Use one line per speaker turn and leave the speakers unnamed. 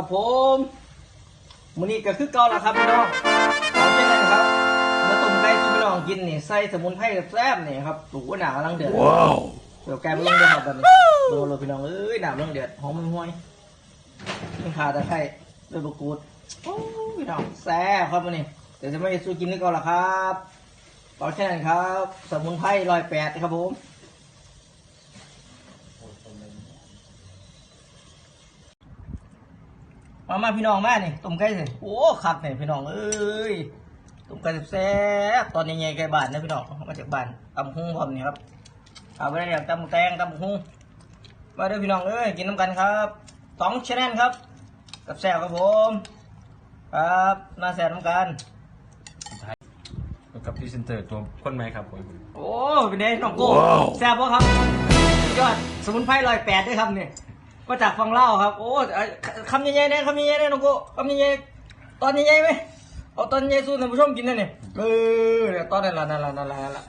ครับผมมื้อนี้ก็คือเก่าแล้วครับพี่น้องเอาเช่นนั้นครับเมื่อต้มไก่ที่พี่น้องกินนี่ใส่สมุนไพรแซ่บๆนี่ครับตูหนากำลังเดือดว้าวเดี๋ยวแกมลงเดือดครับแบบนี้โดนเลยพี่น้องเอ้ยหนามลงเดือดหอมมันห่วยนี่ขาตะไคร้ด้วยบะกรูดโอ้ยพี่น้องแซ่บครับมื้อนี้เดี๋ยวจะไม่สู้กินนี่ก่อนละครับเอาเช่นนั้นครับ สมุนไพรร้อยแปดครับผม มามาพี่น้องมานี่ต้มไก่สิโอ้คักเนี่ยพี่น้องเอ้ยต้มไก่แซ่บๆตอนนี้ไงไก่บ้านนะพี่น้องมาจากบ้านตำหุ้งพร้อมนี่ครับเอาไปได้อย่างตำแตงตำหุ้งมาเด้อพี่น้องเอ้ยกินน้ำกันครับสองชแนลครับ กับแซ่บครับผมครับมาแซ่บน้ำกัน
กับพรีเซนเตอร์ตัวคนไหมครับผม
โอ้เป็นไงน้องโก้แซ่บปะครับสุดยอดสมุนไพรลอยแปดด้วยครับเนี่ย มาจากฟังเล่าครับ โอ้คำยคำใหญ่ๆนะคำใหญ่ๆนะน้องโก้คำใหญ่ๆตอนใหญ่ๆไหมเอาตอนใหญ่สู้ท่านผู้ชมกินนั่นี่เออตอนนั้นละนั่นละนั่นละ